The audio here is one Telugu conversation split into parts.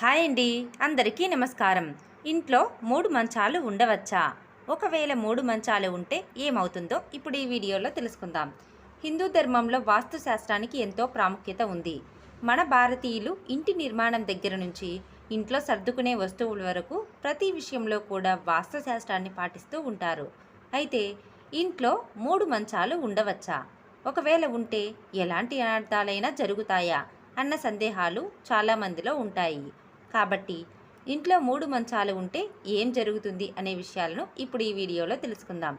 హాయ్ అండి. అందరికీ నమస్కారం. ఇంట్లో మూడు మంచాలు ఉండవచ్చా? ఒకవేళ మూడు మంచాలు ఉంటే ఏమవుతుందో ఇప్పుడు ఈ వీడియోలో తెలుసుకుందాం. హిందూ ధర్మంలో వాస్తు శాస్త్రానికి ఎంతో ప్రాముఖ్యత ఉంది. మన భారతీయులు ఇంటి నిర్మాణం దగ్గర నుంచి ఇంట్లో సర్దుకునే వస్తువుల వరకు ప్రతి విషయంలో కూడా వాస్తు శాస్త్రాన్ని పాటిస్తూ ఉంటారు. అయితే ఇంట్లో మూడు మంచాలు ఉండవచ్చా? ఒకవేళ ఉంటే ఎలాంటి అనర్థాలైనా జరుగుతాయా? అన్న సందేహాలు చాలామందిలో ఉంటాయి. కాబట్టి ఇంట్లో మూడు మంచాలు ఉంటే ఏం జరుగుతుంది అనే విషయాలను ఇప్పుడు ఈ వీడియోలో తెలుసుకుందాం.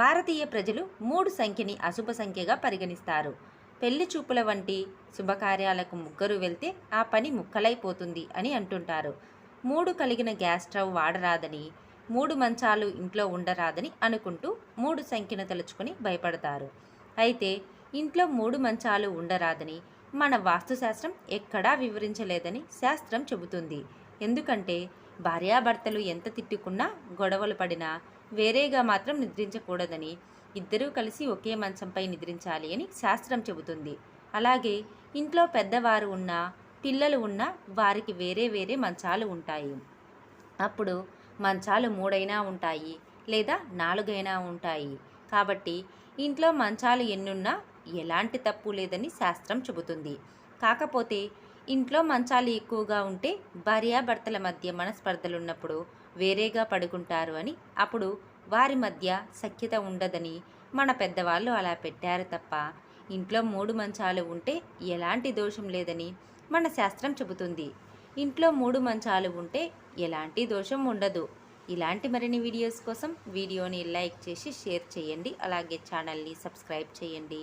భారతీయ ప్రజలు మూడు సంఖ్యని అశుభ సంఖ్యగా పరిగణిస్తారు. పెళ్ళి చూపుల వంటి శుభకార్యాలకు ముగ్గురు వెళ్తే ఆ పని ముక్కలైపోతుంది అని అంటుంటారు. మూడు కలిగిన గ్యాస్ స్టవ్ వాడరాదని మూడు మంచాలు ఇంట్లో ఉండరాదని అనుకుంటూ మూడు సంఖ్యను తలుచుకొని భయపడతారు. అయితే ఇంట్లో మూడు మంచాలు ఉండరాదని మన వాస్తుశాస్త్రం ఎక్కడా వివరించలేదని శాస్త్రం చెబుతుంది. ఎందుకంటే భార్యాభర్తలు ఎంత తిట్టుకున్నా గొడవలు పడినా వేరేగా మాత్రం నిద్రించకూడదని ఇద్దరూ కలిసి ఒకే మంచంపై నిద్రించాలి అని శాస్త్రం చెబుతుంది. అలాగే ఇంట్లో పెద్దవారు ఉన్నా పిల్లలు ఉన్నా వారికి వేరే వేరే మంచాలు ఉంటాయి. అప్పుడు మంచాలు మూడైనా ఉంటాయి లేదా నాలుగైనా ఉంటాయి. కాబట్టి ఇంట్లో మంచాలు ఎన్నున్నా ఎలాంటి తప్పు లేదని శాస్త్రం చెబుతుంది. కాకపోతే ఇంట్లో మంచాలు ఎక్కువగా ఉంటే భార్యాభర్తల మధ్య మనస్పర్ధలున్నప్పుడు వేరేగా పడుకుంటారు అని అప్పుడు వారి మధ్య సఖ్యత ఉండదని మన పెద్దవాళ్ళు అలా పెట్టారు తప్ప ఇంట్లో మూడు మంచాలు ఉంటే ఎలాంటి దోషం లేదని మన శాస్త్రం చెబుతుంది. ఇంట్లో మూడు మంచాలు ఉంటే ఎలాంటి దోషం ఉండదు. ఇలాంటి మరిన్ని వీడియోస్ కోసం వీడియోని లైక్ చేసి షేర్ చేయండి. అలాగే ఛానల్ని సబ్స్క్రైబ్ చేయండి.